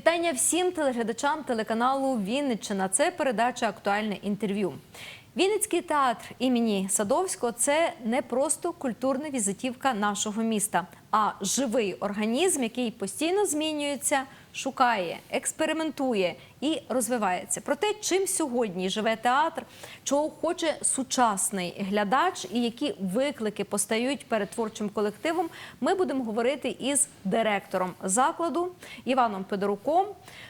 Вітання всім телеглядачам телеканалу Вінниччина. Це передача Актуальне інтерв'ю. Вінницький театр імені Садовського це не просто культурна візитівка нашого міста, а живий організм, який постійно змінюється, шукає, експериментує і розвивається. Про те, чим сьогодні живе театр, чого хоче сучасний глядач і які виклики постають перед творчим колективом, ми будемо говорити із директором закладу Іваном Федоруком,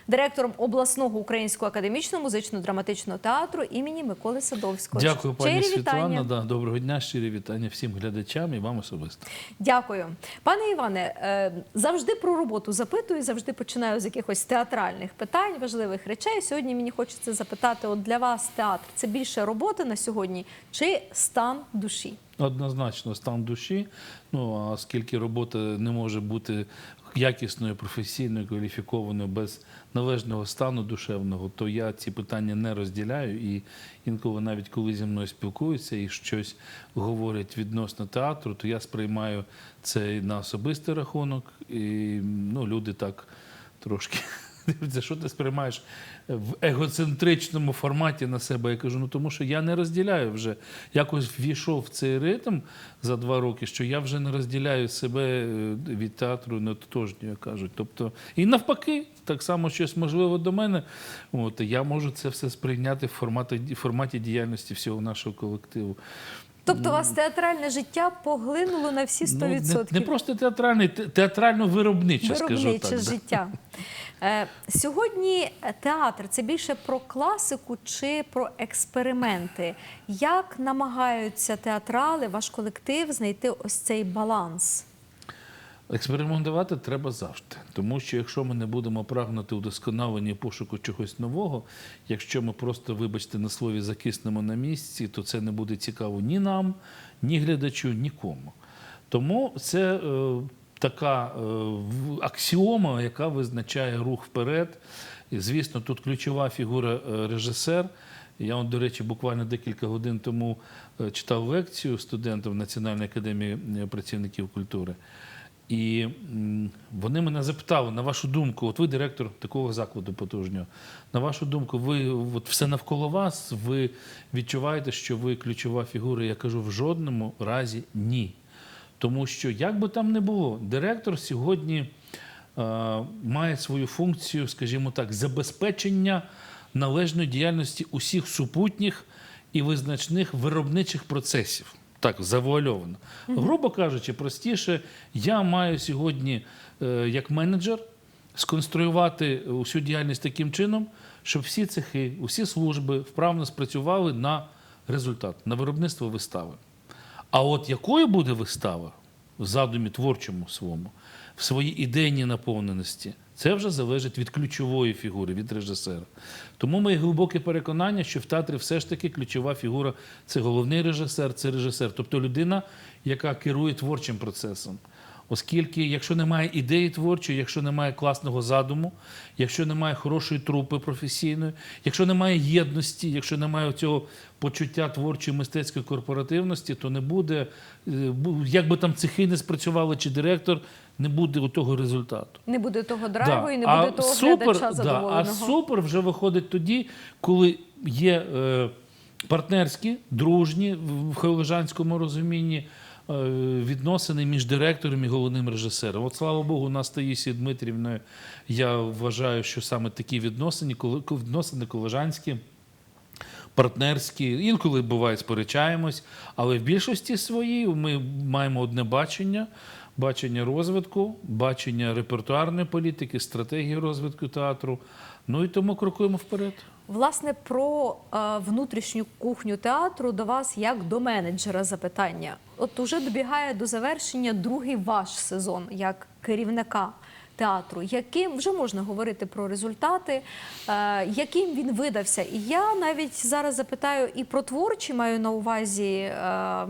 директором обласного українського академічного музично-драматичного театру імені Миколи Садовського. Дякую, пані Щирі Світлана. вітання. Да, доброго дня, щирі вітання всім глядачам і вам особисто. Дякую, пане Іване. е, Завжди про роботу запитую, завжди починаю з якихось театральних питань, важливих речей. Сьогодні мені хочеться запитати: от для вас театр це більше роботи на сьогодні чи стан душі? Однозначно, стан душі. Ну а оскільки робота не може бути якісною, професійною, кваліфікованою без належного стану душевного, то я ці питання не розділяю. І інколи, навіть коли зі мною спілкуються і щось говорять відносно театру, то я сприймаю це на особистий рахунок. І ну, люди так трошки. Дивиться, що ти сприймаєш в егоцентричному форматі на себе. Я кажу, ну тому що я не розділяю вже. Якось ввійшов в цей ритм за два роки, що я вже не розділяю себе е, від театру не тотожньо, як кажуть. Тобто, і навпаки, так само щось можливо до мене. От я можу це все сприйняти в форматі, в форматі діяльності всього нашого колективу. Тобто вас театральне життя поглинуло на всі 100%? Ну, не, не просто театральний, те- театрально-виробниче, скажу так. життя. Е, Сьогодні театр це більше про класику чи про експерименти. Як намагаються театрали, ваш колектив знайти ось цей баланс? Експериментувати треба завжди, тому що якщо ми не будемо прагнути удосконалення пошуку чогось нового, якщо ми просто, вибачте, на слові закиснемо на місці, то це не буде цікаво ні нам, ні глядачу, нікому. Тому це е, така е, аксіома, яка визначає рух вперед. І, звісно, тут ключова фігура е, режисер. Я, до речі, буквально декілька годин тому е, читав лекцію студентам Національної академії е, працівників культури. І вони мене запитали, на вашу думку, от ви директор такого закладу потужнього, на вашу думку, ви от все навколо вас, ви відчуваєте, що ви ключова фігура? Я кажу, в жодному разі ні. Тому що, як би там не було, директор сьогодні е, має свою функцію, скажімо так, забезпечення належної діяльності усіх супутніх і визначних виробничих процесів. Так, завуальовано. Грубо кажучи, простіше, я маю сьогодні, е, як менеджер, сконструювати усю діяльність таким чином, щоб всі цехи, усі служби вправно спрацювали на результат, на виробництво вистави. А от якою буде вистава в задумі творчому своєму, в своїй ідейній наповненості, це вже залежить від ключової фігури, від режисера. Тому моє глибоке переконання, що в театрі все ж таки ключова фігура це головний режисер, це режисер, тобто людина, яка керує творчим процесом. Оскільки, якщо немає ідеї творчої, якщо немає класного задуму, якщо немає хорошої трупи професійної, якщо немає єдності, якщо немає цього почуття творчої мистецької корпоративності, то не буде, е, як би там цехи не спрацювали чи директор, не буде того результату. Не буде того драйву Да. і не А буде того супер, глядача да, а супер вже виходить тоді, коли є е, партнерські, дружні в хайлежанському розумінні е, відносини між директором і головним режисером. От слава Богу, у нас з Таїсією Дмитрівною я вважаю, що саме такі відносини, коли відносини колежанські. Партнерські, інколи буває, сперечаємось, але в більшості своїй ми маємо одне бачення: бачення розвитку, бачення репертуарної політики, стратегії розвитку театру. Ну і тому крокуємо вперед. Власне, про е, внутрішню кухню театру до вас як до менеджера запитання. От уже добігає до завершення другий ваш сезон як керівника театру. Яким вже можна говорити про результати, е, яким він видався? І я навіть зараз запитаю і про творчі маю на увазі е,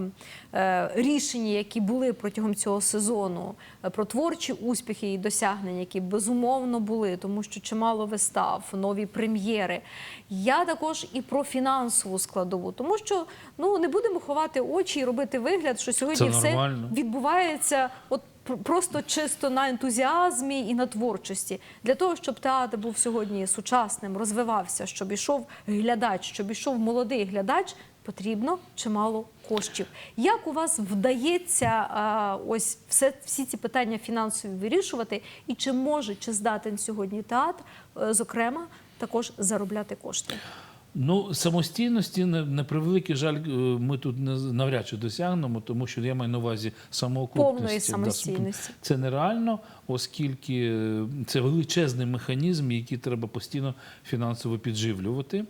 е, рішення, які були протягом цього сезону, про творчі успіхи і досягнення, які безумовно були, тому що чимало вистав, нові прем'єри. Я також і про фінансову складову, тому що ну не будемо ховати очі і робити вигляд, що сьогодні все відбувається от просто чисто на ентузіазмі і на творчості. Для того, щоб театр був сьогодні сучасним, розвивався, щоб ішов глядач, щоб ішов молодий глядач, потрібно чимало коштів. Як у вас вдається ось все, всі ці питання фінансові вирішувати, і чи може, чи здатен сьогодні театр, е, зокрема, також заробляти кошти? Ну, самостійності, на, превеликий жаль, е, ми тут навряд чи досягнемо, тому що я маю на увазі самоокупності. Повної самостійності. Це нереально, оскільки е, це величезний механізм, який треба постійно фінансово підживлювати.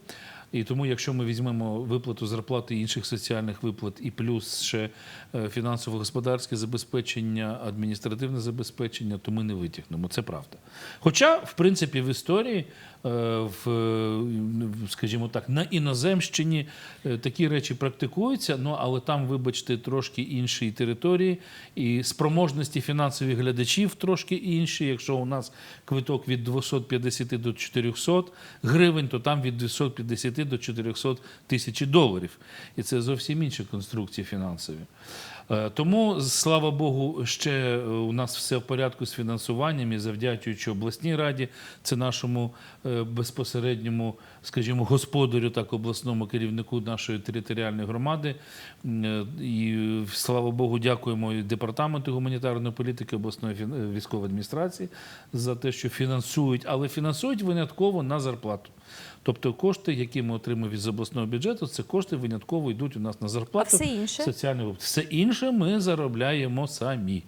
І тому, якщо ми візьмемо виплату зарплати і інших соціальних виплат, і плюс ще е, фінансово-господарське забезпечення, адміністративне забезпечення, то ми не витягнемо. Це правда. Хоча, в принципі, в історії, в, е, скажімо так, на іноземщині е, такі речі практикуються, ну але там, вибачте, трошки інші території, і спроможності фінансових глядачів трошки інші. Якщо у нас квиток від 250 до 400 гривень, то там від 250 до 400 тисяч доларів. І це зовсім інші конструкції фінансові. Е, Тому, слава Богу, ще е, у нас все в порядку з фінансуванням і завдячуючи обласній раді, це нашому е, безпосередньому, скажімо, господарю, так обласному керівнику нашої територіальної громади. І слава Богу, дякуємо і департаменту гуманітарної політики обласної військової адміністрації за те, що фінансують, але фінансують винятково на зарплату. Тобто кошти, які ми отримуємо від обласного бюджету, це кошти винятково йдуть у нас на А зарплату. все інше? Соціальний. Все інше ми заробляємо самі.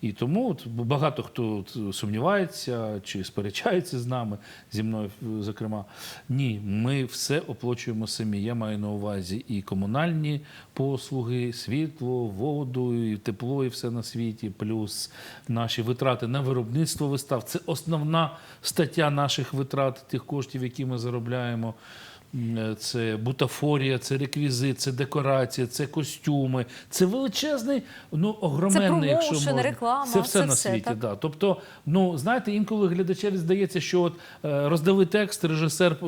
І тому от багато хто сумнівається чи сперечається з нами, зі мною, зокрема. Ні, ми все оплачуємо самі. Я маю на увазі і комунальні послуги, світло, воду, і тепло, і все на світі, плюс наші витрати на виробництво вистав. Це основна стаття наших витрат, тих коштів, які ми заробляємо. М, Це бутафорія, це реквізит, це декорація, це костюми, це величезний, ну огроменний, якщо можна. реклама, це все це на все, світі. так? Да. Тобто, ну знаєте, інколи глядачеві здається, що от е, роздали текст, режисер е,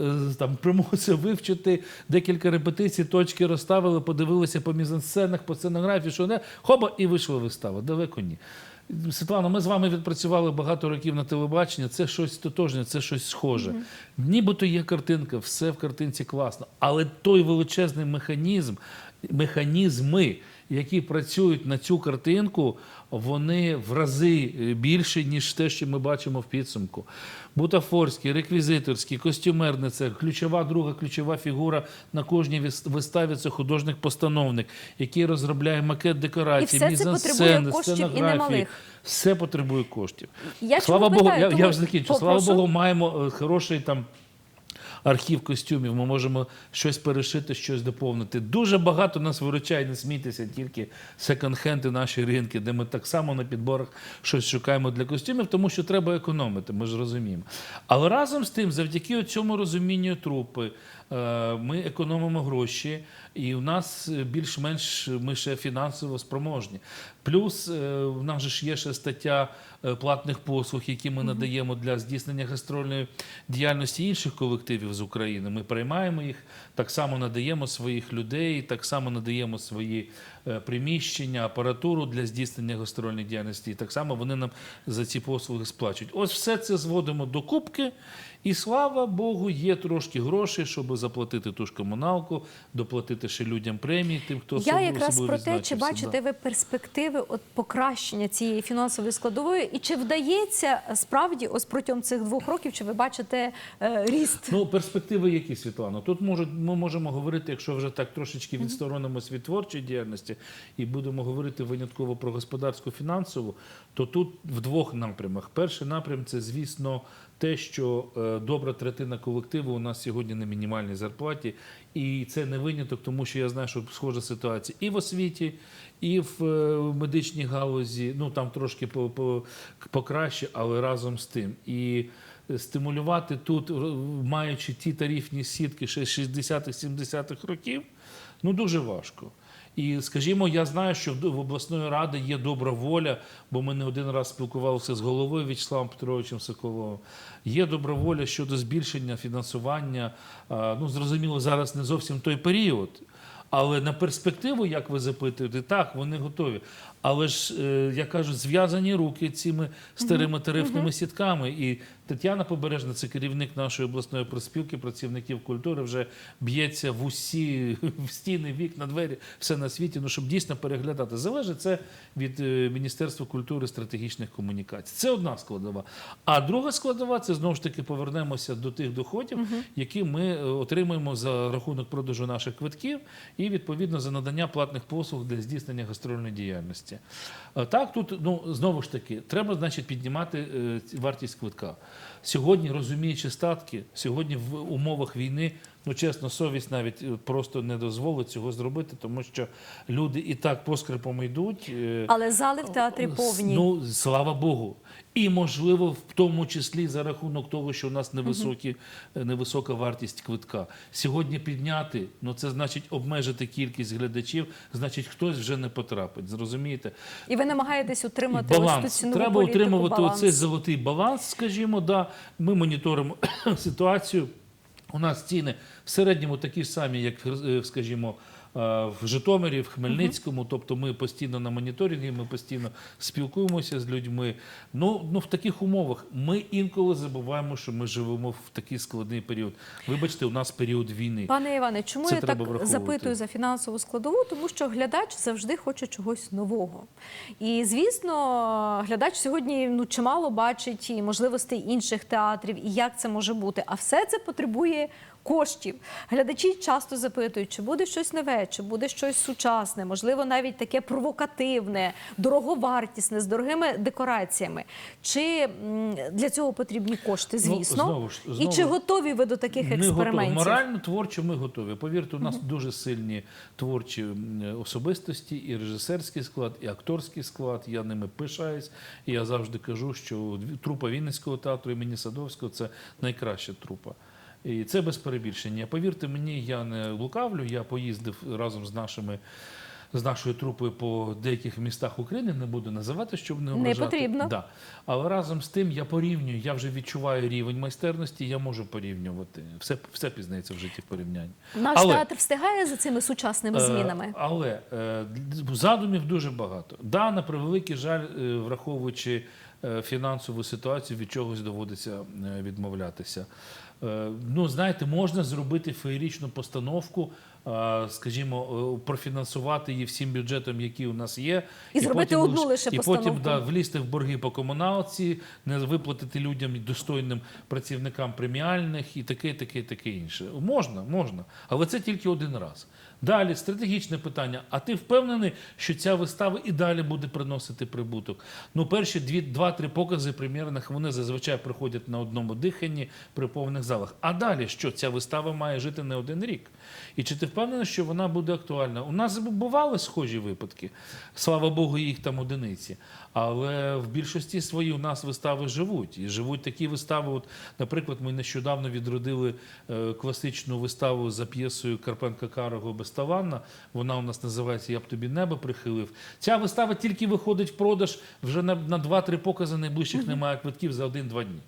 е, там примусив вивчити декілька репетицій, точки розставили, подивилися по мізансценах, по сценографії, що не хоба, і вийшла вистава. Далеко ні. Світлана, ми з вами відпрацювали багато років на телебаченні. Це щось тотожне, це щось схоже. Нібито є картинка, все в картинці класно. Але той величезний механізм, механізми, які працюють на цю картинку, вони в рази е, більші, ніж те, що ми бачимо в підсумку. Бутафорський, реквізиторський, костюмерний це ключова, друга ключова фігура на кожній виставі це художник-постановник, який розробляє макет декорації, І все це потребує мізансцени, коштів і сценографії. немалих. Все потребує коштів. Я Слава Богу, питаю? я, Тому- я вже закінчу. Слава Богу, маємо е, хороший там. Архів костюмів, ми можемо щось перешити, щось доповнити. Дуже багато нас виручає, не смійтеся, тільки секонд-хенди наші ринки, де ми так само на підборах щось шукаємо для костюмів, тому що треба економити, ми ж розуміємо. Але разом з тим, завдяки цьому розумінню трупи, ми економимо гроші, і у нас е, більш-менш ми ще фінансово спроможні. Плюс е, в нас же ж є ще стаття е, платних послуг, які ми надаємо для здійснення гастрольної діяльності інших колективів з України. Ми приймаємо їх, так само надаємо своїх людей, так само надаємо свої е, приміщення, апаратуру для здійснення гастрольної діяльності. І так само вони нам за ці послуги сплачують. Ось все це зводимо до кубки. І слава Богу, є трошки грошей, щоб заплатити ту ж комуналку, доплатити ще людям премії, тим, хто Я якраз про те, чи бачите ви перспективи от покращення цієї фінансової складової, і чи вдається справді ось протягом цих двох років, чи ви бачите е, ріст? Ну, перспективи які, Світлана? Тут можуть, ми можемо говорити, якщо вже так трошечки відсторонимось від творчої діяльності і будемо говорити винятково про господарську фінансову, то тут в двох напрямах. Перший напрям це, звісно, те, що е, добра третина колективу у нас сьогодні на мінімальній зарплаті, і це не виняток, тому що я знаю, що схожа ситуація і в освіті, і в е, медичній галузі. Ну там трошки по, по, покраще, але разом з тим. І стимулювати тут, маючи ті тарифні сітки ще з 60-70-х років, ну дуже важко. І скажімо, я знаю, що в обласної ради є добра воля, бо ми не один раз спілкувалися з головою В'ячеславом Петровичем Соколовим. Є добра воля щодо збільшення фінансування. Ну, зрозуміло, зараз не зовсім той період. Але на перспективу, як ви запитуєте, так, вони готові. Але ж, е, я кажу, зв'язані руки цими старими тарифними сітками. І Тетяна Побережна, це керівник нашої обласної проспілки працівників культури, вже б'ється в усі в стіни, вікна, двері, все на світі. Ну щоб дійсно переглядати. Залежить це від е, Міністерства культури стратегічних комунікацій. Це одна складова. А друга складова це знову ж таки повернемося до тих доходів, які ми е, отримуємо за рахунок продажу наших квитків і відповідно за надання платних послуг для здійснення гастрольної діяльності. Е, Так, тут ну знову ж таки треба, значить, піднімати вартість квитка. Сьогодні, розуміючи статки, сьогодні в умовах війни, ну чесно, совість навіть е, просто не дозволить цього зробити, тому що люди і так поскрипом йдуть. е, Але зали в театрі повні. Ну, слава Богу. І можливо, в тому числі за рахунок того, що у нас невисокі, невисока вартість квитка. Сьогодні підняти, ну це значить обмежити кількість глядачів, значить хтось вже не потрапить. Зрозумієте? І ви намагаєтесь утримати ось ту баланс. цінову Треба політику, утримувати баланс. оцей золотий баланс, скажімо. Да. Ми моніторимо ситуацію. У нас ціни в середньому такі ж самі, як, е, скажімо, в Житомирі, в Хмельницькому. Тобто ми постійно на моніторингі, ми постійно спілкуємося з людьми. Ну, ну в таких умовах ми інколи забуваємо, що ми живемо в такий складний період. Вибачте, у нас період війни. Пане Іване, чому Це я так враховувати. запитую за фінансову складову? Тому що глядач завжди хоче чогось нового. І звісно, глядач сьогодні ну чимало бачить і можливостей інших театрів, і як це може бути. А все це потребує. Коштів глядачі часто запитують, чи буде щось нове, чи буде щось сучасне, можливо, навіть таке провокативне, дороговартісне, з дорогими декораціями. Чи для цього потрібні кошти? Звісно, Ну, знову ж- і чи готові ви до таких Ми готові. експериментів? Морально, творчо ми готові. Повірте, у нас дуже сильні творчі особистості, і режисерський склад, і акторський склад. Я ними пишаюсь. І я завжди кажу, що трупа Вінницького театру імені Садовського це найкраща трупа. І це без перебільшення. Повірте мені, я не лукавлю. Я поїздив разом з нашими. З нашою трупою по деяких містах України не буду називати, щоб не Не потрібно. Да. Але разом з тим я порівнюю, я вже відчуваю рівень майстерності, я можу порівнювати. Все, все пізнається в житті в порівнянні. Наш Але- театр встигає за цими сучасними Е, змінами. Але е, задумів дуже багато. Да, на превеликий жаль, е, враховуючи е, фінансову ситуацію, від чогось доводиться відмовлятися. Е, Ну, знаєте, можна зробити феєрічну постановку, скажімо, е, профінансувати її всім бюджетом, який у нас є, І зробити потім одну лише і постановку. потім да, влізти в борги по комуналці, не виплатити людям достойним працівникам преміальних і таке, таке, таке інше. Можна, можна, але це тільки один раз. Далі стратегічне питання. А ти впевнений, що ця вистава і далі буде приносити прибуток? Ну, перші дві, два-три покази прем'єрних вони зазвичай проходять на одному диханні при повних залах. А далі що? Ця вистава має жити не один рік. І чи ти впевнений, що вона буде актуальна? У нас бували схожі випадки. Слава Богу, їх там одиниці. Але в більшості своїй у нас вистави живуть. І живуть такі вистави. От, наприклад, ми нещодавно відродили е, класичну виставу за п'єсою Карпенка Карого Безталанна. Вона у нас називається Я б тобі небо прихилив. Ця вистава тільки виходить в продаж вже на, на 2-3 покази найближчих немає квитків за 1-2 дні.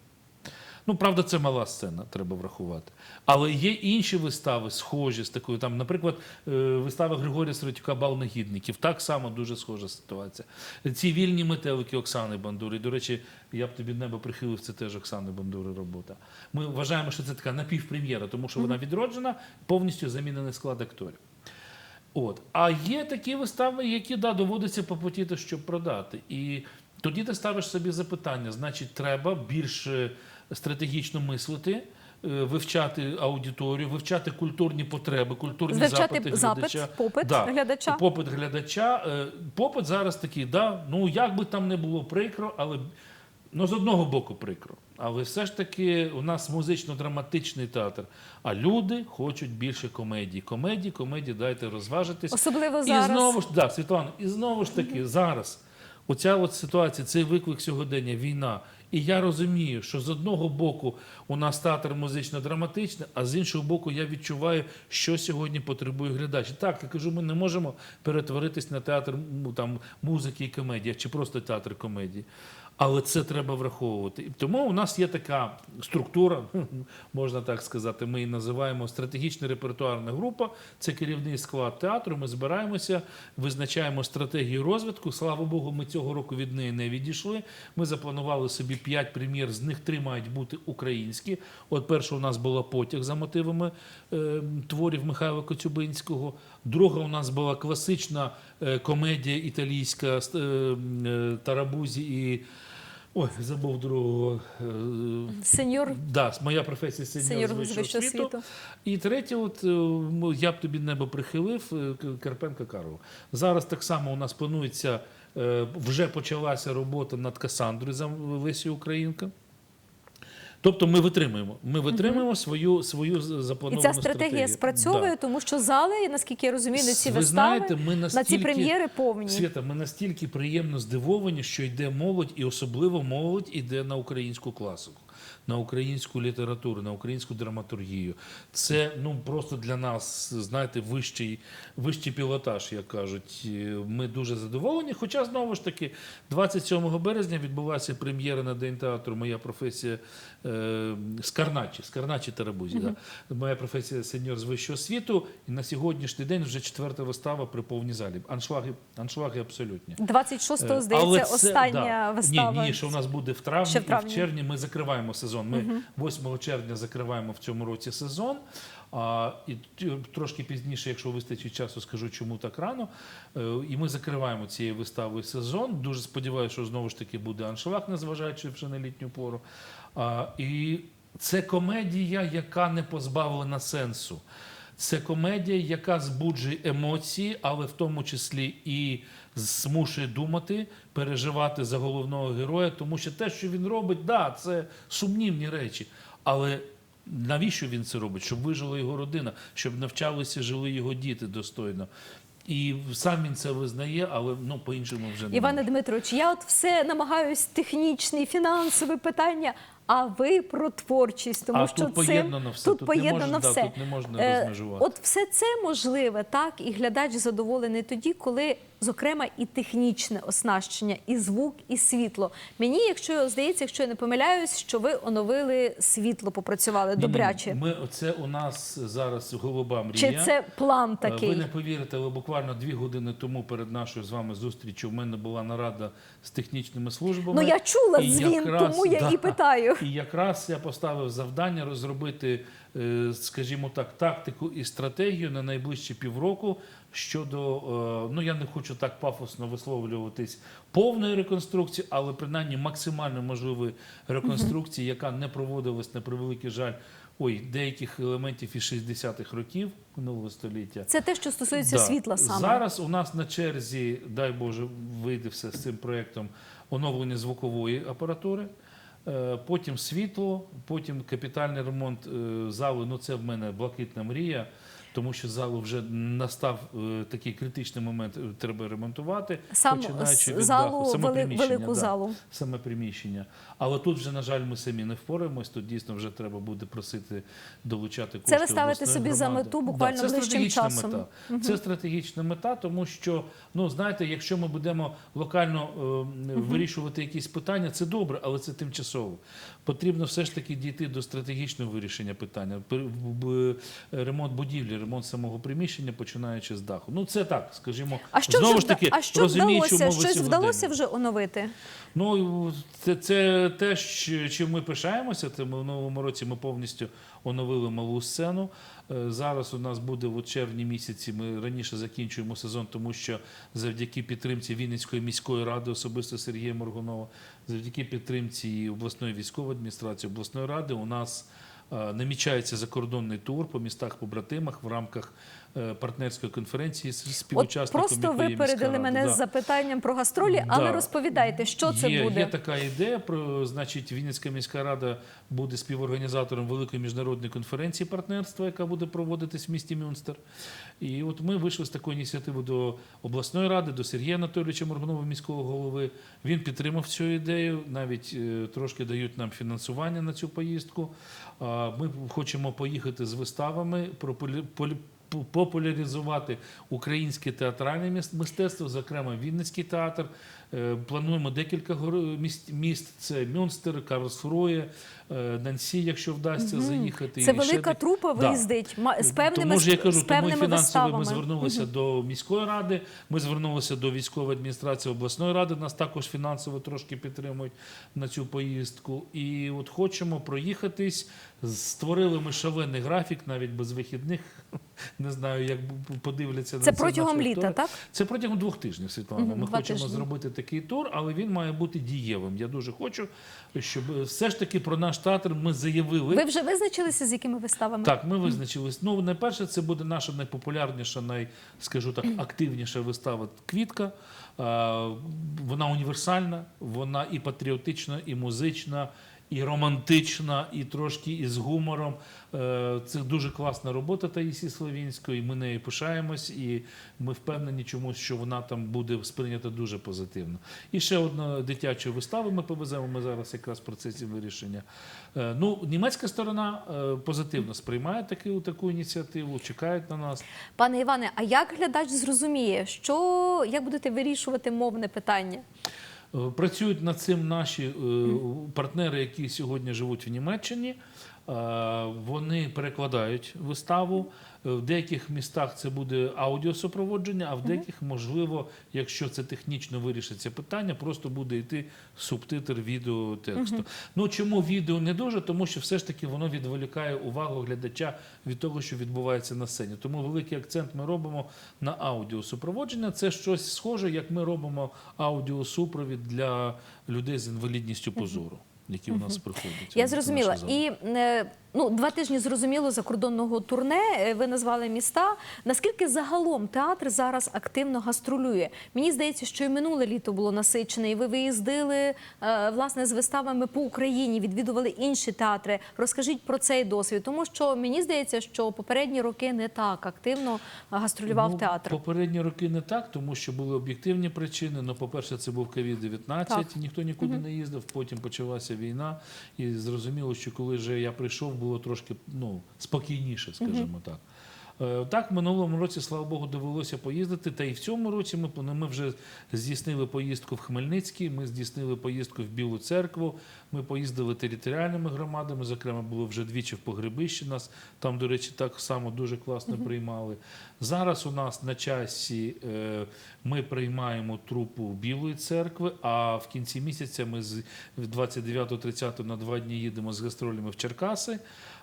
Ну, правда, це мала сцена, треба врахувати. Але є інші вистави, схожі з такою. Там, наприклад, е, вистава Григорія Сиротюка Бал негідників. Так само дуже схожа ситуація. Ці вільні метелики Оксани Бандури. До речі, я б тобі небо прихилив, це теж Оксани Бандури робота. Ми вважаємо, що це така напівпрем'єра, тому що вона відроджена, повністю замінений склад акторів. От. А є такі вистави, які да, доводиться попотіти, щоб продати. І тоді ти ставиш собі запитання: значить, треба більш е, стратегічно мислити. е, Вивчати аудиторію, вивчати культурні потреби, культурні Вивчати запити запит, глядача. попит глядача. Попит глядача. Е, Попит зараз такий, да, ну як би там не було прикро, але ну, з одного боку прикро. Але все ж таки у нас музично-драматичний театр. А люди хочуть більше комедії. Комедії, комедії, дайте розважитись. Особливо І знову ж да, Світлана, і знову ж таки зараз. Оця от ситуація, цей виклик сьогодення, війна. І я розумію, що з одного боку у нас театр музично-драматичний, а з іншого боку, я відчуваю, що сьогодні потребує глядач. Так, я кажу, ми не можемо перетворитись на театр там, музики і комедії, чи просто театр комедії. Але це треба враховувати. Тому у нас є така структура, можна так сказати. Ми її називаємо стратегічна репертуарна група. Це керівний склад театру. Ми збираємося, визначаємо стратегію розвитку. Слава Богу, ми цього року від неї не відійшли. Ми запланували собі п'ять прем'єр, з них три мають бути українські. От перша у нас була потяг за мотивами е, творів Михайла Коцюбинського. Друга у нас була класична комедія італійська е, е, Тарабузі і. Ой, забув другого. е, Сеньор, Да, моя професія сеньор, з вищого світу. світу. І третє, от, е, ну, я б тобі небо прихилив, е, Карпенка Карова. Зараз так само у нас планується, е, вже почалася робота над Касандрою за Лесі Українка. Тобто ми витримуємо. Ми витримуємо свою, свою з- І ця стратегія стратегію. спрацьовує, Да. тому що зали, наскільки я розумію, на ці Ви вистави, знаєте, ми на ці прем'єри повні. Свята, ми настільки приємно здивовані, що йде молодь, і особливо молодь іде на українську класику, на українську літературу, на українську драматургію. Це ну просто для нас, знаєте, вищий, вищий пілотаж, як кажуть. Е, Ми дуже задоволені. Хоча знову ж таки, 27 березня відбулася прем'єра на День театру. Моя професія е, Скарначі, Скарначі Тарабузі. Да. Моя професія сеньор з вищого світу. І на сьогоднішній день вже четверта вистава при повній залі. Аншлаги, аншлаги абсолютні. 26-го, Е, здається, але це- остання да. вистава. Ні, ні, що у нас буде в травні, в травні. і в червні ми закриваємо сезон. Ми 8 червня закриваємо в цьому році сезон. А, і трошки пізніше, якщо вистачить часу, скажу, чому так рано. Е, І ми закриваємо цією виставою сезон. Дуже сподіваюся, що знову ж таки буде аншлаг, незважаючи вже на літню пору. А, і це комедія, яка не позбавлена сенсу. Це комедія, яка збуджує емоції, але в тому числі і змушує думати, переживати за головного героя, тому що те, що він робить, да, це сумнівні речі. Але навіщо він це робить? Щоб вижила його родина, щоб навчалися, жили його діти достойно. І сам він це визнає, але ну по-іншому вже не Іване. Дмитрович, я от все намагаюсь технічні, фінансові питання. А ви про творчість, тому А що тут цим поєднано все, тут тут не поєднано можна, да, все. тут не можна Е, розмежувати. От все це можливе, так, і глядач задоволений тоді, коли, зокрема, і технічне оснащення, і звук, і світло. Мені, якщо здається, якщо я не помиляюсь, що ви оновили світло, попрацювали Ні-ні, добряче. Ми оце у нас зараз голуба мрія. Чи це план Е, такий? Ви не повірите, але буквально дві години тому перед нашою з вами зустрічю в мене була нарада з технічними службами. Ну я чула І дзвін, якраз- тому я да. і питаю. І якраз я поставив завдання розробити, е, скажімо так, тактику і стратегію на найближчі півроку щодо, е, ну я не хочу так пафосно висловлюватись повної реконструкції, але принаймні максимально можливої реконструкції, яка не проводилась на превеликий жаль. Ой, деяких елементів із 60-х років минулого століття. Це те, що стосується Да. світла саме. Зараз у нас на черзі, дай Боже, вийде все з цим проєктом оновлення звукової апаратури. Е, Потім світло, потім капітальний ремонт е, зали. Ну це в мене блакитна мрія, тому що залу вже настав е, такий критичний момент. е, Треба ремонтувати. Сам починаючи від залу, даху, саме вели- приміщення, велику да залу. саме приміщення. Але тут вже, на жаль, ми самі не впораємось. Тут дійсно вже треба буде просити долучати кошти. Це ви ставите обласної собі за громади. мету буквально це ближчим стратегічна часом. Мета. Це стратегічна мета, тому що ну знаєте, якщо ми будемо локально е, вирішувати якісь питання, це добре, але це тимчасово. Потрібно все ж таки дійти до стратегічного вирішення питання. Ремонт будівлі, ремонт самого приміщення, починаючи з даху. Ну це так, скажімо, А що знову вже ж таки, а що вдалося? Щось вдалося вже оновити? Ну, це, це те, чим ми пишаємося. Це ми в новому році ми повністю оновили малу сцену. Е, Зараз у нас буде в червні місяці. Ми раніше закінчуємо сезон, тому що завдяки підтримці Вінницької міської ради, особисто Сергія Моргунова, завдяки підтримці обласної військової адміністрації, обласної ради, у нас е, намічається закордонний тур по містах побратимах в рамках партнерської конференції з От співучасником. просто ви передали мене з запитанням про гастролі, але розповідайте, що це буде. Є така ідея. Про значить, Вінницька міська рада буде співорганізатором великої міжнародної конференції партнерства, яка буде проводитись в місті Мюнстер. І от ми вийшли з такою ініціативою до обласної ради, до Сергія Анатолійовича Моргунова, міського голови. Він підтримав цю ідею, навіть е, трошки дають нам фінансування на цю поїздку. Ми хочемо поїхати з виставами, прополі- полі- п- популяризувати українське театральне мистецтво, зокрема Вінницький театр. Е, Плануємо декілька міст. міст. Це Мюнстер, Карлсрує, е, Нансі, якщо вдасться заїхати. Це і ще велика дек- трупа виїздить ма- з певними, тому ж я кажу, тому і фінансово виставами. ми звернулися до міської ради, ми звернулися до військової адміністрації обласної ради. Нас також фінансово трошки підтримують на цю поїздку. І от хочемо проїхатись. Створили ми шалений графік, навіть без вихідних. Не знаю, як подивляться на Це це протягом літа, так? Це протягом двох тижнів, Світлана. Мгм, Ми хочемо тижні. зробити такий тур, але він має бути дієвим. Я дуже хочу, щоб е, все ж таки про наш театр ми заявили. Ви вже визначилися, з якими виставами? Так, ми визначились. Ну, найперше, це буде наша найпопулярніша, най, скажу так, активніша вистава Квітка. Вона універсальна, вона і патріотична, і музична, і романтична, і трошки із гумором. Е, Це дуже класна робота Таїсі Славінської. Ми нею пишаємось, і ми впевнені чомусь, що вона там буде сприйнята дуже позитивно. І ще одну дитячу виставу ми повеземо. Ми зараз якраз в процесі вирішення. Е, Ну, німецька сторона е, позитивно сприймає таку, таку ініціативу, чекають на нас. Пане Іване, а як глядач зрозуміє, що як будете вирішувати мовне питання? Е, Працюють над цим наші е, партнери, які сьогодні живуть в Німеччині. Е, Вони перекладають виставу. Е, В деяких містах це буде аудіосупроводження, а в деяких, можливо, якщо це технічно вирішиться питання, просто буде йти субтитр відео тексту. Ну чому відео не дуже? Тому що все ж таки воно відволікає увагу глядача від того, що відбувається на сцені. Тому великий акцент ми робимо на аудіосупроводження. Це щось схоже, як ми робимо аудіосупровід для людей з інвалідністю позору, які у нас приходять. Я зрозуміла. І е, ну, два тижні зрозуміло закордонного турне. е, Ви назвали міста. Наскільки загалом театр зараз активно гастролює? Мені здається, що і минуле літо було насичене, і ви виїздили е, власне з виставами по Україні, відвідували інші театри. Розкажіть про цей досвід, тому що мені здається, що попередні роки не так активно гастролював Ну, театр. Попередні роки не так, тому що були об'єктивні причини. Ну, по-перше, це був ковід-19, ніхто нікуди не їздив. Потім почалася війна, і зрозуміло, що коли вже я прийшов, було трошки ну, спокійніше, скажімо так. Е, Так, в минулому році, слава Богу, довелося поїздити. Та і в цьому році ми, ми вже здійснили поїздку в Хмельницький, ми здійснили поїздку в Білу церкву, ми поїздили територіальними громадами. Зокрема, було вже двічі в Погребищі. Нас там, до речі, так само дуже класно приймали. Зараз у нас на часі е, ми приймаємо трупу Білої церкви, а в кінці місяця ми з 29-30 на два дні їдемо з гастролями в Черкаси.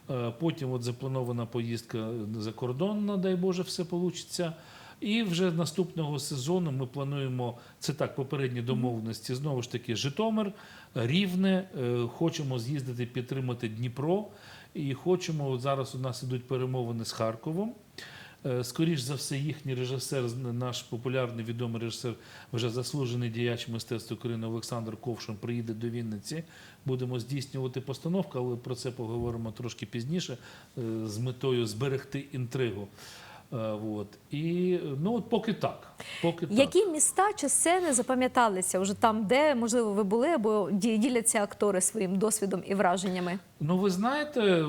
Е, Потім от запланована поїздка за кордон, на дай Боже, все вийде. І вже наступного сезону ми плануємо це так, попередні домовленості. Знову ж таки, Житомир, Рівне. е, Хочемо з'їздити підтримати Дніпро. І хочемо зараз. У нас ідуть перемовини з Харковом. Е, Скоріш за все, їхній режисер, наш популярний відомий режисер, вже заслужений діяч мистецтва України Олександр Ковшин, приїде до Вінниці. Будемо здійснювати постановку, але про це поговоримо трошки пізніше е, з метою зберегти інтригу. Е, От. І ну от поки так. Поки так. Які міста чи сцени запам'яталися вже там, де можливо ви були або діляться актори своїм досвідом і враженнями? Ну, ви знаєте,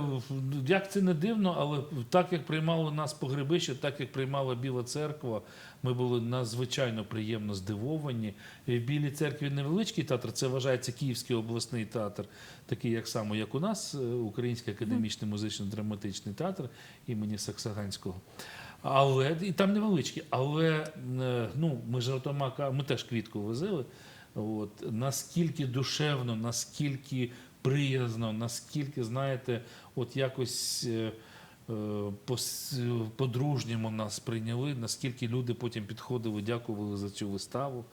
як це не дивно, але так як приймало нас погребище, так як приймала Біла церква, ми були надзвичайно приємно здивовані. В Білій церкві невеличкий театр, це вважається Київський обласний театр, такий як само, як у нас, е, Український академічний музично-драматичний театр імені Саксаганського. Але і там невеличкі, але е, ну, ми жартома, ка- ми теж квітку возили. От, наскільки душевно, наскільки приязно, наскільки, знаєте, от якось е, е, по-дружньому нас прийняли, наскільки люди потім підходили, дякували за цю виставу.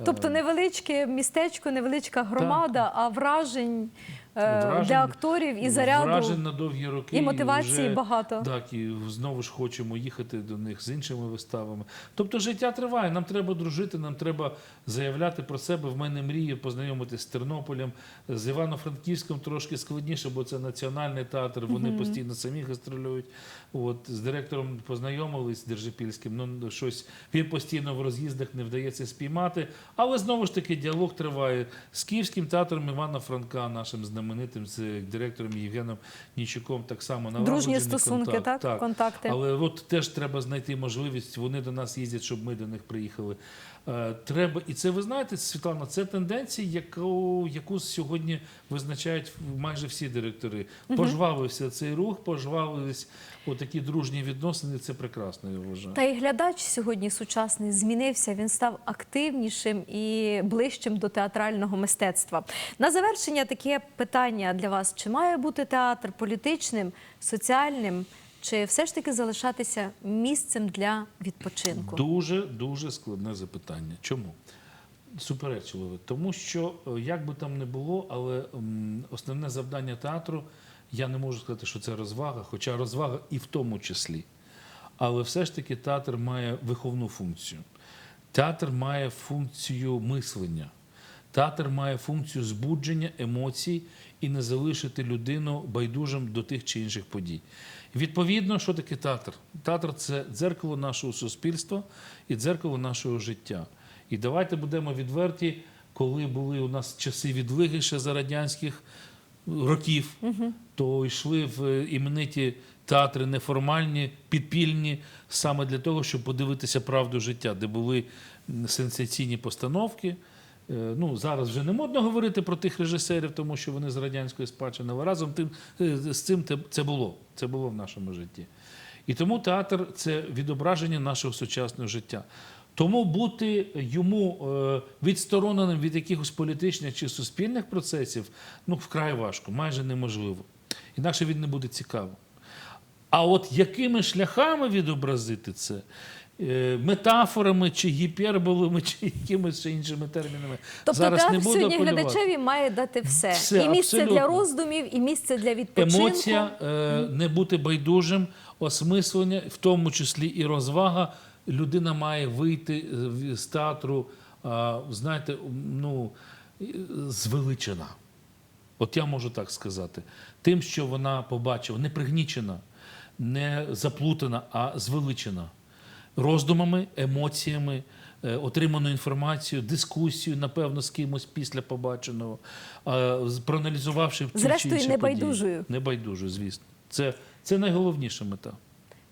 Е, Тобто невеличке містечко, невеличка громада, а вражень, е, Вражень- для акторів і заряду Вражень на довгі роки. і мотивації вже, багато. Так, і знову ж хочемо їхати до них з іншими виставами. Тобто життя триває, нам треба дружити, нам треба заявляти про себе. В мене мрії познайомитися з Тернополем, з Івано-Франківськом трошки складніше, бо це національний театр, вони постійно самі гастролюють. От, з директором познайомились Держипільським, ну щось він постійно в роз'їздах не вдається спіймати. Але знову ж таки діалог триває з Київським театром Івана Франка, нашим знаменитим з директором Євгеном Нічуком, так само Дружні стосунки, контакт. так? Контакти. Але от теж треба знайти можливість. Вони до нас їздять, щоб ми до них приїхали. Е, Треба, і це ви знаєте, Світлана, це тенденція, яку, яку сьогодні визначають майже всі директори. Пожвавився цей рух, пожвавились отакі дружні відносини. Це прекрасно, я вважаю. Та й глядач сьогодні сучасний змінився. Він став активнішим і ближчим до театрального мистецтва. На завершення таке питання для вас: чи має бути театр політичним, соціальним, чи все ж таки залишатися місцем для відпочинку? Дуже дуже складне запитання. Чому? Суперечливе. Тому що, е, як би там не було, але основне завдання театру, я не можу сказати, що це розвага, хоча розвага і в тому числі. Але все ж таки театр має виховну функцію. Театр має функцію мислення. Театр має функцію збудження емоцій і не залишити людину байдужим до тих чи інших подій. Відповідно, що таке театр? Театр це дзеркало нашого суспільства і дзеркало нашого життя. І давайте будемо відверті, коли були у нас часи відлиги ще за радянських років, то йшли в імениті театри неформальні, підпільні, саме для того, щоб подивитися правду життя, де були сенсаційні постановки. Е, Ну, зараз вже не модно говорити про тих режисерів, тому що вони з радянської спадщини, але разом тим, е, з цим це було. Це було в нашому житті. І тому театр це відображення нашого сучасного життя. Тому бути йому е, відстороненим від якихось політичних чи суспільних процесів ну, вкрай важко, майже неможливо. Інакше він не буде цікавим. А от якими шляхами відобразити це? Е, Метафорами чи гіперболами, чи якимись іншими термінами. Тобто Зараз театр не буду сьогодні апелювати. глядачеві має дати все. Все, і місце для роздумів, і місце для відпочинку. Емоція, е, не бути байдужим, осмислення, в тому числі і розвага. Людина має вийти е, з театру, знаєте, ну, е, звеличена. От я можу так сказати. Тим, що вона побачила, не пригнічена, не заплутана, а звеличена. Роздумами, емоціями, е, отриманою інформацією, дискусією, напевно, з кимось після побаченого, проаналізувавши чи Зрештою, інші небайдужою. події. Небайдужою, звісно. Це, це найголовніша мета.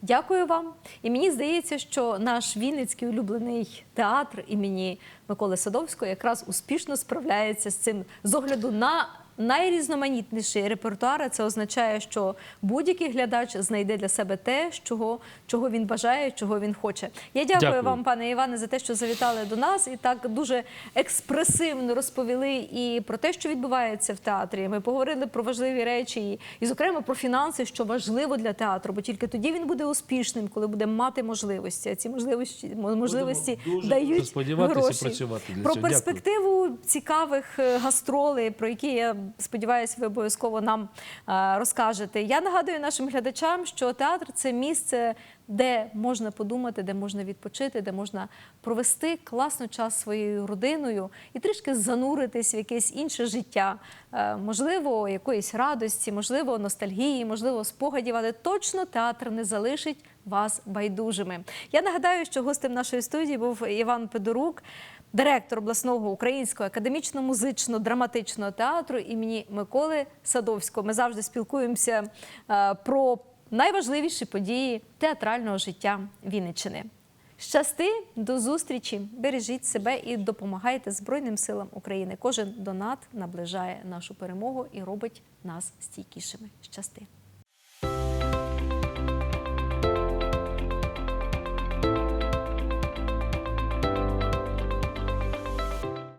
Дякую вам. І мені здається, що наш Вінницький улюблений театр імені Миколи Садовського якраз успішно справляється з цим з огляду на найрізноманітніший репертуар. Це означає, що будь-який глядач знайде для себе те, чого, чого він бажає, чого він хоче. Я дякую, Дякую. вам, пане Іване, за те, що завітали до нас і так дуже експресивно розповіли і про те, що відбувається в театрі. Ми поговорили про важливі речі, і, і зокрема про фінанси, що важливо для театру, бо тільки тоді він буде успішним, коли буде мати можливості. А ці можливості можливості дуже дають гроші. працювати для про цього. Дякую. перспективу цікавих е, гастролей, про які я сподіваюся, ви обов'язково нам е, розкажете. Я нагадую нашим глядачам, що театр це місце, де можна подумати, де можна відпочити, де можна провести класно час своєю родиною і трішки зануритись в якесь інше життя. Е, Можливо, якоїсь радості, можливо, ностальгії, можливо, спогадів, але точно театр не залишить вас байдужими. Я нагадаю, що гостем нашої студії був Іван Педорук, директор обласного українського академічно-музично-драматичного театру імені Миколи Садовського. Ми завжди спілкуємося е, про найважливіші події театрального життя Вінниччини. Щасти, до зустрічі, бережіть себе і допомагайте Збройним силам України. Кожен донат наближає нашу перемогу і робить нас стійкішими. Щасти!